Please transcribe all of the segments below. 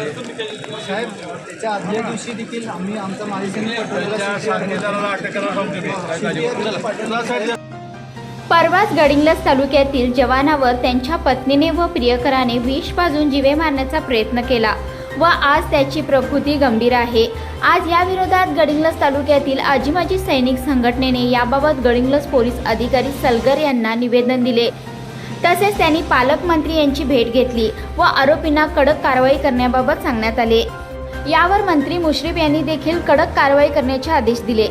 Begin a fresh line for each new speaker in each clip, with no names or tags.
साहेब त्याच्या आदल्या दिवशी देखील आम्ही आमचा माजी सैनिक
त्यांच्या साथीदाराला अटक करायला सांगतो मी.
परवाच गडिंग्लज तालुक्यातील जवानावर त्यांच्या पत्नीने व प्रियकराने विष पाजून जिवे मारण्याचा प्रयत्न केला व आज त्याची प्रकृती गंभीर आहे. आज या विरोधात गडिंग्लज तालुक्यातील आजीमाजी सैनिक संघटनेने याबाबत गडिंग्लज पोलीस अधिकारी सलगर यांना निवेदन दिले. तसेच त्यांनी पालकमंत्री यांची भेट घेतली व आरोपींना कडक कारवाई करण्याबाबत सांगण्यात आले. यावर मंत्री मुश्रीफ यांनी देखील कडक कारवाई करण्याचे आदेश दिले.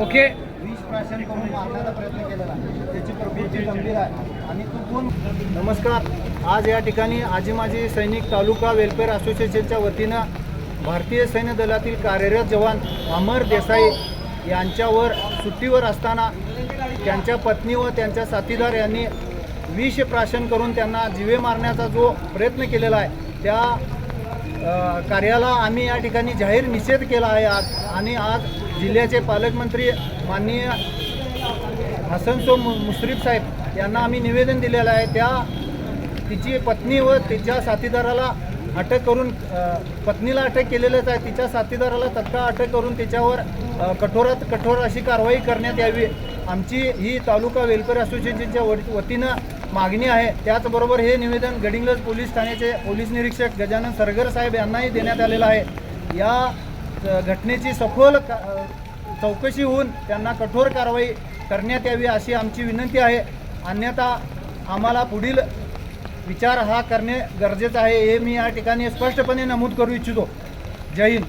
ओके. प्राशन करून मारण्याचा प्रयत्न केलेला त्याची प्रकृती गंभीर आहे आणि तू कोण नमस्कार. आज या ठिकाणी आजी माजी सैनिक तालुका वेलफेअर असोसिएशनच्या वतीनं भारतीय सैन्य दलातील कार्यरत जवान अमर देसाई यांच्यावर सुट्टीवर असताना त्यांच्या पत्नी व त्यांच्या साथीदार यांनी विष प्राशन करून त्यांना जिवे मारण्याचा जो प्रयत्न केलेला आहे त्या कार्याला आम्ही या ठिकाणी जाहीर निषेध केला आहे आज. आणि आज जिल्ह्याचे पालकमंत्री माननीय हसन मु मुश्रीफ साहेब यांना आम्ही निवेदन दिलेलं आहे. त्या तिची पत्नी व तिच्या साथीदाराला अटक करून पत्नीला अटक केलेलंच आहे. तिच्या साथीदाराला तत्काळ अटक करून तिच्यावर कठोरात कठोर अशी कारवाई करण्यात यावी. आमची ही तालुका वेलफेअर असोसिएशनच्या व- वतीनं मागणी आहे. त्याचबरोबर हे निवेदन गडिंग्लज पोलीस ठाण्याचे पोलीस निरीक्षक गजानन सरगर साहेब यांनाही देण्यात आलेलं आहे. या घटनेची सखोल का- चौकशी होऊन त्यांना कठोर कारवाई करण्यात यावी अशी आमची विनंती आहे. अन्यथा आम्हाला पुढील विचार हा करणे गरजेचं आहे हे मी या ठिकाणी स्पष्टपणे नमूद करू इच्छितो. जय हिंद.